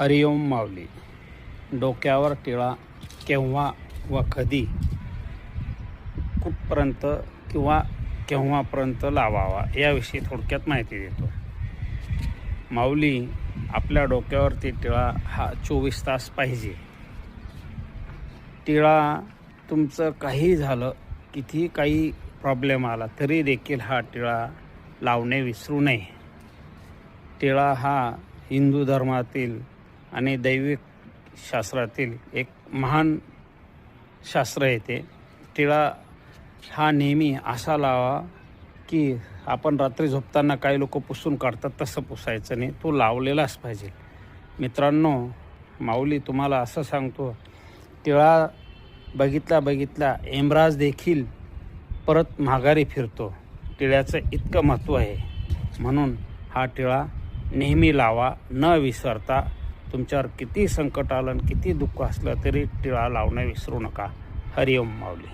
हरिओम माऊली. डोक्यावर टिळा केव्हा व कधी? कुठपर्यंत किंवा केव्हापर्यंत लावावा? याविषयी थोडक्यात माहिती देतो. माऊली आपल्या डोक्यावरती टिळा हा चोवीस तास पाहिजे. टिळा तुमचं काही झालं किती काही प्रॉब्लेम आला तरी देखील हा टिळा लावणे विसरू नये. टिळा हा हिंदू धर्मातील आणि दैविक शास्त्रातील एक महान शास्त्र येते टिळा हा नेहमी असा लावा की आपण रात्री झोपताना काही लोक पुसून काढतात तसं पुसायचं नाही. तो लावलेलाच पाहिजे. मित्रांनो माऊली तुम्हाला असं सांगतो टिळा बघितला बघितला एमराज देखील परत माघारी फिरतो. टिळ्याचं इतकं महत्त्व आहे. म्हणून हा टिळा नेहमी लावा न विसरता तुमच्यावर किती संकट आलं आणि किती दुःख असलं तरी टिळा लावणं विसरू नका. हरिओम माऊली.